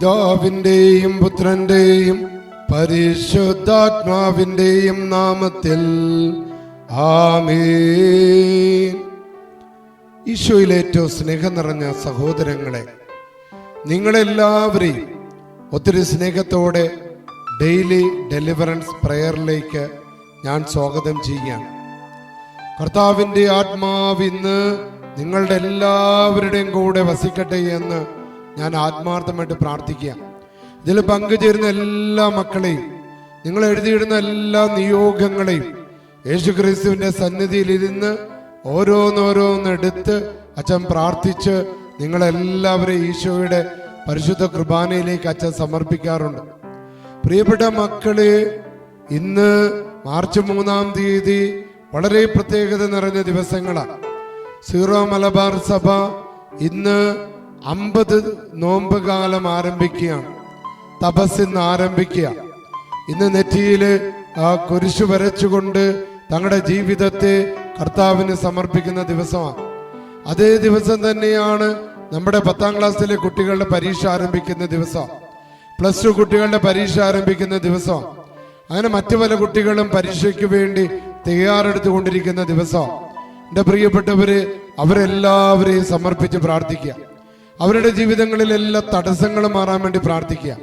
പിതാവിന്റെയും പുത്രന്റെയും പരിശുദ്ധാത്മാവിന്റെയും നാമത്തിൽ. ആമേൻ. ഈശോയിലെ ഏറ്റവും സ്നേഹം നിറഞ്ഞ സഹോദരങ്ങളെ നിങ്ങളെല്ലാവരെയും ഒത്തിരി സ്നേഹത്തോടെ ഡെയിലി ഡെലിവറൻസ് പ്രയറിലേക്ക് ഞാൻ സ്വാഗതം ചെയ്യുകയാണ്. കർത്താവിന്റെ ആത്മാവ് ഇന്ന് നിങ്ങളുടെ എല്ലാവരുടെയും കൂടെ വസിക്കട്ടെ എന്ന് ഞാൻ ആത്മാർത്ഥമായിട്ട് പ്രാർത്ഥിക്കുക. ഇതിൽ പങ്കുചേരുന്ന എല്ലാ മക്കളെയും നിങ്ങൾ എഴുതിയിടുന്ന എല്ലാ നിയോഗങ്ങളെയും യേശു ക്രിസ്തുവിന്റെ സന്നിധിയിൽ ഇരുന്ന് ഓരോന്നോരോന്ന് എടുത്ത് അച്ഛൻ പ്രാർത്ഥിച്ച് നിങ്ങളെല്ലാവരെയും ഈശോയുടെ പരിശുദ്ധ കുർബാനയിലേക്ക് അച്ഛൻ സമർപ്പിക്കാറുണ്ട്. പ്രിയപ്പെട്ട മക്കളെ ഇന്ന് മാർച്ച് മൂന്നാം തീയതി വളരെ പ്രത്യേകത നിറഞ്ഞ ദിവസങ്ങളാണ്. സീറോ മലബാർ സഭ ഇന്ന് അമ്പത് നോമ്പ് കാലം ആരംഭിക്കുകയാണ് തപസ് ഇന്ന് ആരംഭിക്കുക. ഇന്ന് നെറ്റിയിൽ ആ കുരിശു വരച്ചുകൊണ്ട് തങ്ങളുടെ ജീവിതത്തെ കർത്താവിന് സമർപ്പിക്കുന്ന ദിവസമാണ്. അതേ ദിവസം തന്നെയാണ് നമ്മുടെ പത്താം ക്ലാസ്സിലെ കുട്ടികളുടെ പരീക്ഷ ആരംഭിക്കുന്ന ദിവസം. പ്ലസ് ടു കുട്ടികളുടെ പരീക്ഷ ആരംഭിക്കുന്ന ദിവസം. അങ്ങനെ മറ്റു പല കുട്ടികളും പരീക്ഷയ്ക്ക് വേണ്ടി തയ്യാറെടുത്തുകൊണ്ടിരിക്കുന്ന ദിവസം. എന്റെ പ്രിയപ്പെട്ടവര് അവരെല്ലാവരെയും സമർപ്പിച്ച് പ്രാർത്ഥിക്കുക. അവരുടെ ജീവിതങ്ങളിൽ എല്ലാ തടസ്സങ്ങളും മാറാൻ വേണ്ടി പ്രാർത്ഥിക്കുക.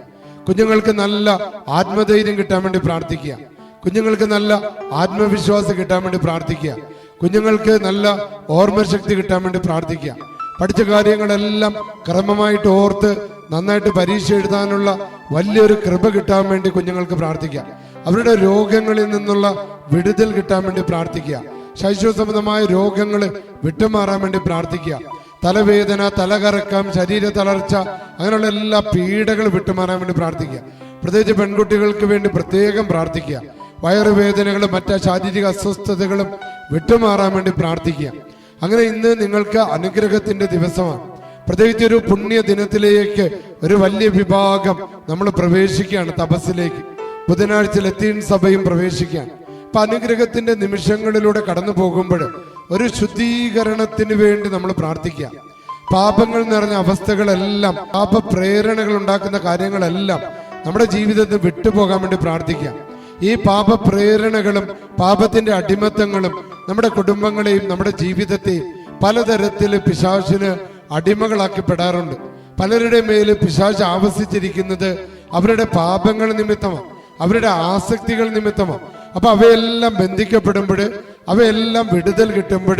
കുഞ്ഞുങ്ങൾക്ക് നല്ല ആത്മധൈര്യം കിട്ടാൻ വേണ്ടി പ്രാർത്ഥിക്കുക. കുഞ്ഞുങ്ങൾക്ക് നല്ല ആത്മവിശ്വാസം കിട്ടാൻ വേണ്ടി പ്രാർത്ഥിക്കുക. കുഞ്ഞുങ്ങൾക്ക് നല്ല ഓർമ്മശക്തി കിട്ടാൻ വേണ്ടി പ്രാർത്ഥിക്കുക. പഠിച്ച കാര്യങ്ങളെല്ലാം ക്രമമായിട്ട് ഓർത്ത് നന്നായിട്ട് പരീക്ഷ എഴുതാനുള്ള വലിയൊരു കൃപ കിട്ടാൻ വേണ്ടി കുഞ്ഞുങ്ങൾക്ക് പ്രാർത്ഥിക്കാം അവരുടെ രോഗങ്ങളിൽ നിന്നുള്ള വിടുതൽ കിട്ടാൻ വേണ്ടി പ്രാർത്ഥിക്കുക. ശൈശവ സംബന്ധമായ രോഗങ്ങൾ വിട്ടുമാറാൻ വേണ്ടി പ്രാർത്ഥിക്കുക. തലവേദന തലകറക്കം ശരീര തളർച്ച അങ്ങനെയുള്ള എല്ലാ പീഡകൾ വിട്ടുമാറാൻ വേണ്ടി പ്രാർത്ഥിക്കുക. പ്രത്യേകിച്ച് പെൺകുട്ടികൾക്ക് വേണ്ടി പ്രത്യേകം പ്രാർത്ഥിക്കുക. വയറുവേദനകളും മറ്റ് ശാരീരിക അസ്വസ്ഥതകളും വിട്ടുമാറാൻ വേണ്ടി പ്രാർത്ഥിക്കുക. അങ്ങനെ ഇന്ന് നിങ്ങൾക്ക് അനുഗ്രഹത്തിന്റെ ദിവസമാണ്. പ്രത്യേകിച്ച് ഒരു പുണ്യ ദിനത്തിലേക്ക് ഒരു വലിയ വിഭാഗം നമ്മൾ പ്രവേശിക്കുകയാണ് തപസ്സിലേക്ക്. ബുധനാഴ്ച ലത്തീൻ സഭയും പ്രവേശിക്കുകയാണ്. അപ്പൊ അനുഗ്രഹത്തിന്റെ നിമിഷങ്ങളിലൂടെ കടന്നു പോകുമ്പോൾ ഒരു ശുദ്ധീകരണത്തിന് വേണ്ടി നമ്മൾ പ്രാർത്ഥിക്കുക. പാപങ്ങൾ നിറഞ്ഞ അവസ്ഥകളെല്ലാം പാപ പ്രേരണകൾ ഉണ്ടാക്കുന്ന കാര്യങ്ങളെല്ലാം നമ്മുടെ ജീവിതത്തിൽ വിട്ടുപോകാൻ വേണ്ടി പ്രാർത്ഥിക്കുക. ഈ പാപ പ്രേരണകളും പാപത്തിന്റെ അടിമത്തങ്ങളും നമ്മുടെ കുടുംബങ്ങളെയും നമ്മുടെ ജീവിതത്തെയും പലതരത്തിൽ പിശാചിന് അടിമകളാക്കപ്പെടാറുണ്ട്. പലരുടെ മേൽ പിശാച് ആവസിച്ചിരിക്കുന്നത് അവരുടെ പാപങ്ങൾ നിമിത്തമാണ് അവരുടെ ആസക്തികൾ നിമിത്തമാണ്. അപ്പൊ അവയെല്ലാം ബന്ധിക്കപ്പെടുമ്പോൾ അവയെല്ലാം വിടുതൽ കിട്ടുമ്പോൾ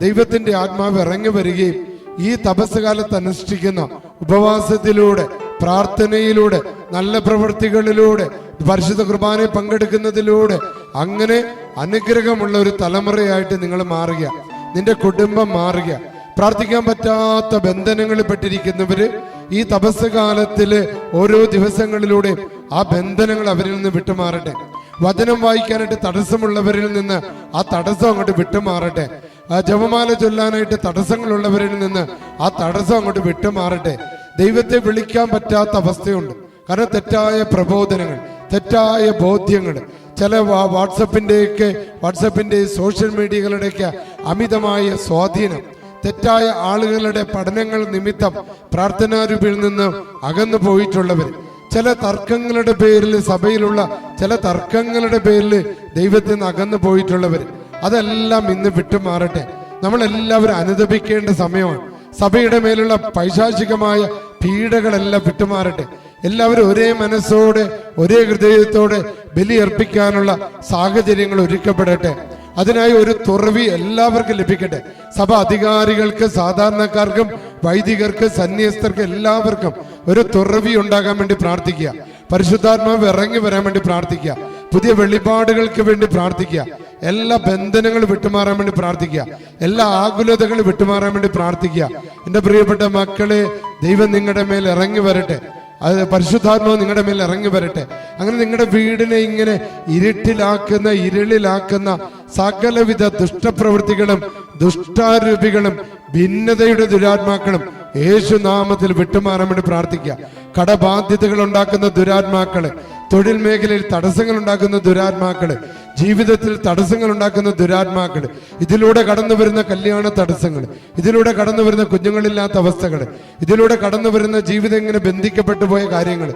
ദൈവത്തിന്റെ ആത്മാവ് ഇറങ്ങി വരികയും ഈ തപസ് കാലത്ത് അനുഷ്ഠിക്കുന്ന ഉപവാസത്തിലൂടെ പ്രാർത്ഥനയിലൂടെ നല്ല പ്രവൃത്തികളിലൂടെ പരിശുദ്ധ കുർബാനയെ പങ്കെടുക്കുന്നതിലൂടെ അങ്ങനെ അനുഗ്രഹമുള്ള ഒരു തലമുറയായിട്ട് നിങ്ങൾ മാറുക. നിന്റെ കുടുംബം മാറുക. പ്രാർത്ഥിക്കാൻ പറ്റാത്ത ബന്ധനങ്ങളിൽ പെട്ടിരിക്കുന്നവര് ഈ തപസ് കാലത്തിൽ ഓരോ ദിവസങ്ങളിലൂടെ ആ ബന്ധനങ്ങൾ അവരിൽ നിന്ന് വിട്ടുമാറട്ടെ. വചനം വായിക്കാനായിട്ട് തടസ്സമുള്ളവരിൽ നിന്ന് ആ തടസ്സം അങ്ങോട്ട് വിട്ടുമാറട്ടെ. ആ ജപമാല ചൊല്ലാനായിട്ട് തടസ്സങ്ങളുള്ളവരിൽ നിന്ന് ആ തടസ്സം അങ്ങോട്ട് വിട്ടുമാറട്ടെ. ദൈവത്തെ വിളിക്കാൻ പറ്റാത്ത അവസ്ഥയുണ്ട്. കാരണം തെറ്റായ പ്രബോധനങ്ങൾ തെറ്റായ ബോധ്യങ്ങൾ ചില വാട്സപ്പിന്റെയൊക്കെ വാട്സപ്പിന്റെ സോഷ്യൽ മീഡിയകളുടെയൊക്കെ അമിതമായ സ്വാധീനം തെറ്റായ ആളുകളുടെ പഠനങ്ങൾ നിമിത്തം പ്രാർത്ഥനാരൂപിൽ നിന്ന് അകന്നു പോയിട്ടുള്ളവർ ചില തർക്കങ്ങളുടെ പേരിൽ സഭയിലുള്ള ചില തർക്കങ്ങളുടെ പേരിൽ ദൈവത്തിൽ നിന്ന് അകന്നു പോയിട്ടുള്ളവർ അതെല്ലാം ഇന്ന് വിട്ടുമാറട്ടെ. നമ്മളെല്ലാവരും അനുദപിക്കേണ്ട സമയമാണ്. സഭയുടെ മേലുള്ള പൈശാചികമായ പീഡകളെല്ലാം വിട്ടുമാറട്ടെ. എല്ലാവരും ഒരേ മനസ്സോടെ ഒരേ ഹൃദയത്തോടെ ബലിയർപ്പിക്കാനുള്ള സാഹചര്യങ്ങൾ ഒരുക്കപ്പെടട്ടെ. അതിനായി ഒരു തുറവി എല്ലാവർക്കും ലഭിക്കട്ടെ. സഭ അധികാരികൾക്ക് സാധാരണക്കാർക്കും വൈദികർക്ക് സന്യസ്തർക്ക് എല്ലാവർക്കും ഒരു തുറവി ഉണ്ടാകാൻ വേണ്ടി പ്രാർത്ഥിക്കുക. പരിശുദ്ധാത്മാവ് ഇറങ്ങി വരാൻ വേണ്ടി പ്രാർത്ഥിക്കുക. പുതിയ വെളിപാടുകൾക്ക് വേണ്ടി പ്രാർത്ഥിക്കുക. എല്ലാ ബന്ധനങ്ങളും വിട്ടുമാറാൻ വേണ്ടി പ്രാർത്ഥിക്കുക. എല്ലാ ആകുലതകളും വിട്ടുമാറാൻ വേണ്ടി പ്രാർത്ഥിക്കുക. എന്റെ പ്രിയപ്പെട്ട മക്കളെ ദൈവം നിങ്ങളുടെ മേൽ ഇറങ്ങി വരട്ടെ. അത് പരിശുദ്ധാത്മാവ് നിങ്ങളുടെ മേൽ ഇറങ്ങി വരട്ടെ. അങ്ങനെ നിങ്ങളുടെ വീടിനെ ഇങ്ങനെ ഇരുട്ടിലാക്കുന്ന ഇരുളിലാക്കുന്ന സകലവിധ ദുഷ്ടപ്രവൃത്തികളും ദുഷ്ടാരൂപികളും ഭിന്നതയുടെ ദുരാത്മാക്കളും യേശു നാമത്തിൽ വേണ്ടി പ്രാർത്ഥിക്കുക. കടബാധ്യതകൾ ഉണ്ടാക്കുന്ന ദുരാത്മാക്കൾ തൊഴിൽ മേഖലയിൽ തടസ്സങ്ങൾ ഉണ്ടാക്കുന്ന ദുരാത്മാക്കൾ ജീവിതത്തിൽ തടസ്സങ്ങൾ ഉണ്ടാക്കുന്ന ദുരാത്മാക്കൾ ഇതിലൂടെ കടന്നു വരുന്ന കല്യാണ തടസ്സങ്ങൾ ഇതിലൂടെ കടന്നു വരുന്ന കുഞ്ഞുങ്ങളില്ലാത്ത അവസ്ഥകൾ ഇതിലൂടെ കടന്നു വരുന്ന ജീവിതം ഇങ്ങനെ ബന്ധിക്കപ്പെട്ടു പോയ കാര്യങ്ങൾ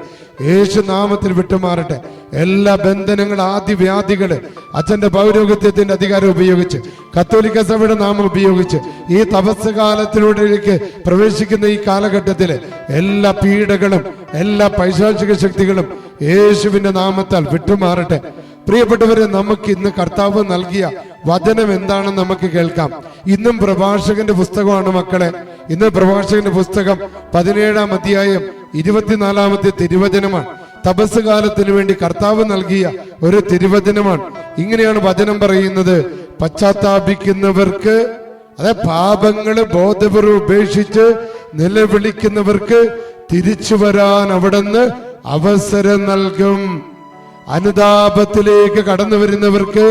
യേശു നാമത്തിൽ വിട്ടുമാറട്ടെ. എല്ലാ ബന്ധനങ്ങൾ ആദ്യ വ്യാധികൾ അച്ഛന്റെ പൗരോഗത്യത്തിന്റെ അധികാരം ഉപയോഗിച്ച് കത്തോലിക്ക സഭയുടെ നാമം ഉപയോഗിച്ച് ഈ തപസ് കാലത്തിലൂടെയിലേക്ക് പ്രവേശിക്കുന്ന ഈ കാലഘട്ടത്തിൽ എല്ലാ പീഡകളും എല്ലാ പൈശാചിക ശക്തികളും യേശുവിന്റെ നാമത്താൽ വിട്ടുമാറട്ടെ. പ്രിയപ്പെട്ടവരെ നമുക്ക് ഇന്ന് കർത്താവ് നൽകിയ വചനം എന്താണെന്ന് നമുക്ക് കേൾക്കാം. ഇന്നും പ്രഭാഷകന്റെ പുസ്തകമാണ് മക്കളെ. ഇന്ന് പ്രഭാഷകന്റെ പുസ്തകം പതിനേഴാം അധ്യായം ഇരുപത്തിനാലാമത്തെ തിരുവചനമാണ്. തപസ് കാലത്തിന് വേണ്ടി കർത്താവ് നൽകിയ ഒരു തിരുവചനമാണ്. ഇങ്ങനെയാണ് വചനം പറയുന്നത്. പശ്ചാത്താപിക്കുന്നവർക്ക് അതെ പാപങ്ങൾ ബോധപൂർവം ഉപേക്ഷിച്ച് നിലവിളിക്കുന്നവർക്ക് തിരിച്ചു വരാൻ അവിടുന്ന് അവസരം നൽകും. അനുതാപത്തിലേക്ക് കടന്നു വരുന്നവർക്ക്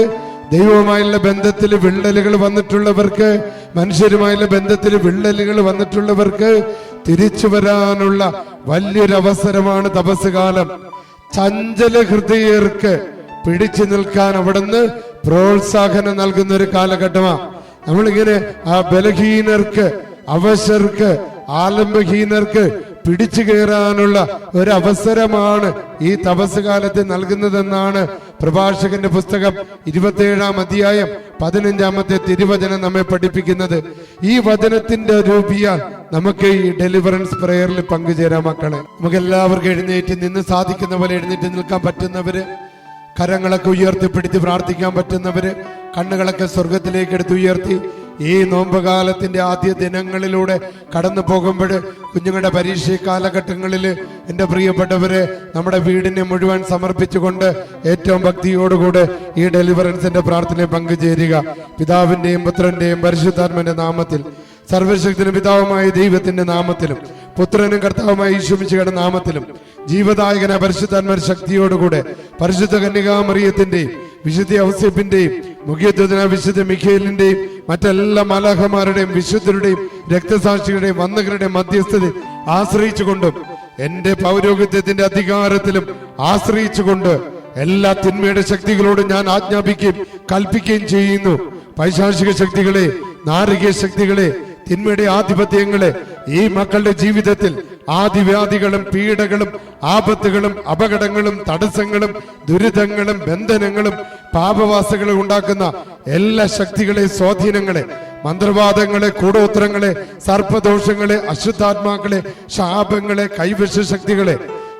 ദൈവവുമായുള്ള ബന്ധത്തിൽ വിള്ളലുകൾ വന്നിട്ടുള്ളവർക്ക് മനുഷ്യരുമായുള്ള ബന്ധത്തിൽ വിള്ളലുകൾ വന്നിട്ടുള്ളവർക്ക് തിരിച്ചു വരാനുള്ള വലിയൊരവസരമാണ് അവസരമാണ് കാലം ചഞ്ചല ഹൃദയർക്ക് പിടിച്ചു നിൽക്കാൻ അവിടുന്ന് പ്രോത്സാഹനം നൽകുന്ന ഒരു കാലഘട്ടമാണ് നമ്മളിങ്ങനെ ആ ബലഹീനർക്ക് അവശർക്ക് ആലംബഹീനർക്ക് പിടിച്ചു കയറാനുള്ള ഒരു അവസരമാണ് ഈ തപസ് കാലത്ത് നൽകുന്നതെന്നാണ് പ്രഭാഷകന്റെ പുസ്തകം ഇരുപത്തിയേഴാം അധ്യായം പതിനഞ്ചാമത്തെ തിരുവചനം നമ്മെ പഠിപ്പിക്കുന്നത്. ഈ വചനത്തിന്റെ രൂപിയ നമുക്ക് ഈ ഡെലിവറൻസ് പ്രേയറിൽ പങ്കുചേരാം മക്കളെ. നമുക്ക് എല്ലാവർക്കും എഴുന്നേറ്റ് നിന്ന് സാധിക്കുന്ന പോലെ എഴുന്നേറ്റ് നിൽക്കാൻ പറ്റുന്നവര് കരങ്ങളൊക്കെ ഉയർത്തിപ്പിടിച്ച് പ്രാർത്ഥിക്കാൻ പറ്റുന്നവര് കണ്ണുകളൊക്കെ സ്വർഗത്തിലേക്ക് എടുത്ത് ഉയർത്തി ഈ നോമ്പുകാലത്തിന്റെ ആദ്യ ദിനങ്ങളിലൂടെ കടന്നു പോകുമ്പോൾ കുഞ്ഞുങ്ങളുടെ പരീക്ഷ കാലഘട്ടങ്ങളിൽ എന്റെ പ്രിയപ്പെട്ടവരെ നമ്മുടെ വീടിനെ മുഴുവൻ സമർപ്പിച്ചുകൊണ്ട് ഏറ്റവും ഭക്തിയോടുകൂടെ ഈ ഡെലിവറൻസിന്റെ പ്രാർത്ഥനയിൽ പങ്കുചേരുക. പിതാവിന്റെയും പുത്രന്റെയും പരിശുദ്ധാത്മന്റെ നാമത്തിൽ സർവശക്തിനും പിതാവുമായ ദൈവത്തിന്റെ നാമത്തിലും പുത്രനും കർത്താവുമായി ഈശ്വമിച്ചുകയുടെ നാമത്തിലും ജീവദായകന പരിശുദ്ധാത്മ ശക്തിയോടുകൂടെ പരിശുദ്ധ കന്യകാമറിയത്തിന്റെയും വിശുദ്ധ ഔസ്യപ്പിന്റെയും മുഖ്യത്വത്തിന വിശുദ്ധ മിഖേലിന്റെയും മറ്റെല്ലാ മലാഹമാരുടെയും വിശുദ്ധരുടെയും രക്തസാക്ഷികളുടെയും വന്നകരുടെയും മധ്യസ്ഥതയിൽ ആശ്രയിച്ചുകൊണ്ടും എന്റെ പൗരോഹിത്യത്തിന്റെ അധികാരത്തിലും ആശ്രയിച്ചുകൊണ്ട് എല്ലാ തിന്മയുടെ ശക്തികളോടും ഞാൻ ആജ്ഞാപിക്കുകയും കൽപ്പിക്കുകയും ചെയ്യുന്നു. പൈശാചിക ശക്തികളെ നാരകീയ ശക്തികളെ തിന്മയുടെ ആധിപത്യങ്ങളെ ഈ മക്കളുടെ ജീവിതത്തിൽ ആദിവ്യാധികളും പീഡകളും ആപത്തുകളും അപകടങ്ങളും തടസ്സങ്ങളും ദുരിതങ്ങളും ബന്ധനങ്ങളും പാപവാസികളും ഉണ്ടാക്കുന്ന എല്ലാ ശക്തികളെ സ്വാധീനങ്ങളെ മന്ത്രവാദങ്ങളെ കൂടോത്രങ്ങളെ സർപ്പദോഷങ്ങളെ അശുദ്ധാത്മാക്കളെ ശാപങ്ങളെ കൈവശ ശക്തികളെ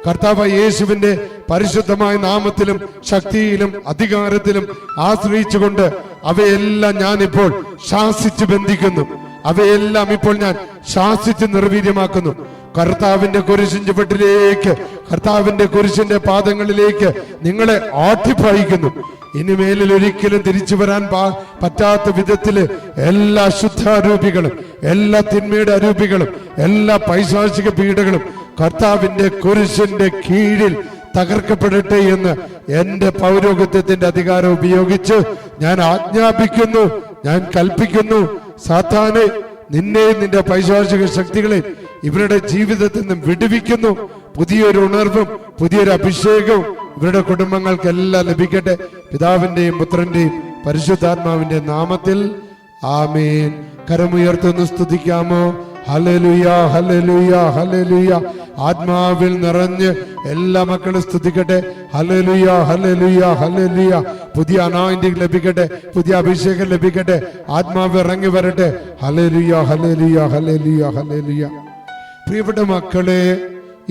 കർത്താവ് യേശുവിന്റെ പരിശുദ്ധമായ നാമത്തിലും ശക്തിയിലും അധികാരത്തിലും ആശ്രയിച്ചുകൊണ്ട് അവയെല്ലാം ഞാൻ ഇപ്പോൾ ശാസിച്ച് ബന്ധിക്കുന്നു. അവയെല്ലാം ഇപ്പോൾ ഞാൻ ശാസിച്ച് നിർവീര്യമാക്കുന്നു. കർത്താവിന്റെ കുരിശിൻ ചുവട്ടിലേക്ക് കർത്താവിന്റെ കുരിശിന്റെ പാദങ്ങളിലേക്ക് നിങ്ങളെ ആട്ടിപ്പായിക്കുന്നു. ഇനി മേലിൽ ഒരിക്കലും തിരിച്ചു വരാൻ പറ്റാത്ത വിധത്തിൽ എല്ലാ ശുദ്ധാരൂപികളും എല്ലാ തിന്മയുടെ അരൂപികളും എല്ലാ പൈശാചിക പീഡകളും കർത്താവിന്റെ കുരിശിന്റെ കീഴിൽ തകർക്കപ്പെടട്ടെ എന്ന് എന്റെ പൗരോഗത്വത്തിന്റെ അധികാരം ഉപയോഗിച്ച് ഞാൻ ആജ്ഞാപിക്കുന്നു ഞാൻ കൽപ്പിക്കുന്നു. സാത്താനെ നിന്നെയും നിന്റെ പൈശാചിക ശക്തികളെയും ഇവരുടെ ജീവിതത്തിൽ നിന്നും വിടുവിക്കുന്നു. പുതിയൊരു ഉണർവും പുതിയൊരു അഭിഷേകവും ഇവരുടെ കുടുംബങ്ങൾക്കെല്ലാം ലഭിക്കട്ടെ. പിതാവിന്റെയും പുത്രന്റെയും പരിശുദ്ധാത്മാവിന്റെ നാമത്തിൽ ആമേൻ. കരമുയർത്തുന്നു സ്തുതിക്കാമോ? ഹലലുയ ഹലലുയ ഹലലുയ ആത്മാവിൽ നിറഞ്ഞ് എല്ലാ മക്കളും സ്തുതിക്കട്ടെ. ഹലലുയ ഹലലുയ ഹലലുയ പുതിയ അനായിന്റിങ് ലഭിക്കട്ടെ. പുതിയ അഭിഷേകം ലഭിക്കട്ടെ. ആത്മാവ് ഇറങ്ങി വരട്ടെ. ഹലലുയ ഹലലുയ ഹലലുയ ഹലലുയ പ്രിയപ്പെട്ട മക്കളെ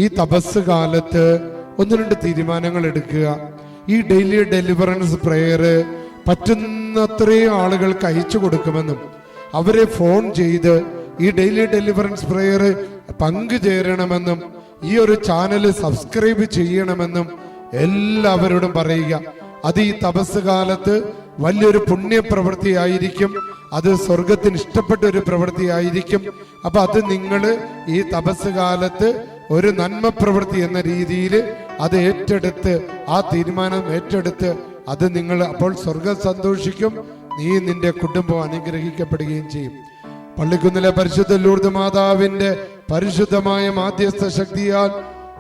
ഈ തപസ് കാലത്ത് ഒന്ന് രണ്ട് തീരുമാനങ്ങൾ എടുക്കുക. ഈ ഡെയിലി ഡെലിവറൻസ് പ്രെയർ പറ്റുന്നത്രയും ആളുകൾക്ക് അയച്ചു കൊടുക്കുമെന്നും അവരെ ഫോൺ ചെയ്ത് ഈ ഡെയിലി ഡെലിവറൻസ് പ്രെയർ പങ്കുചേരണമെന്നും ഈ ഒരു ചാനൽ സബ്സ്ക്രൈബ് ചെയ്യണമെന്നും എല്ലാവരോടും പറയുക. അത് ഈ തപസ് കാലത്ത് വലിയൊരു പുണ്യപ്രവൃത്തിയായിരിക്കും. അത് സ്വർഗത്തിന് ഇഷ്ടപ്പെട്ട ഒരു പ്രവൃത്തിയായിരിക്കും. അപ്പൊ അത് നിങ്ങൾ ഈ തപസ് കാലത്ത് ഒരു നന്മ പ്രവൃത്തി എന്ന രീതിയിൽ അത് ഏറ്റെടുത്ത് ആ തീരുമാനം ഏറ്റെടുത്ത് അത് നിങ്ങൾ അപ്പോൾ സ്വർഗം സന്തോഷിക്കും. നീ നിന്റെ കുടുംബം അനുഗ്രഹിക്കപ്പെടുകയും ചെയ്യും. പള്ളിക്കുന്നിലെ പരിശുദ്ധ ലൂർദ് മാതാവിന്റെ പരിശുദ്ധമായ മാധ്യസ്ഥ ശക്തിയാൽ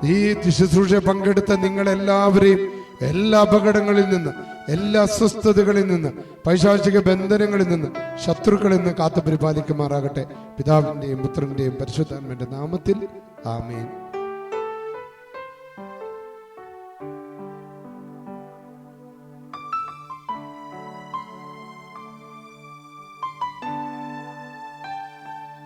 ഈ ശുശ്രൂഷ പങ്കെടുത്ത നിങ്ങളെല്ലാവരെയും എല്ലാ അപകടങ്ങളിൽ നിന്ന് എല്ലാ അസ്വസ്ഥതകളിൽ നിന്ന് പൈശാചിക ബന്ധനങ്ങളിൽ നിന്ന് ശത്രുക്കളിൽ നിന്ന് കാത്തു പരിപാലിക്കുമാറാകട്ടെ പിതാവിന്റെയും പുത്രന്റെയും പരിശുദ്ധാത്മന്റെ നാമത്തിൽ ആമേൻ.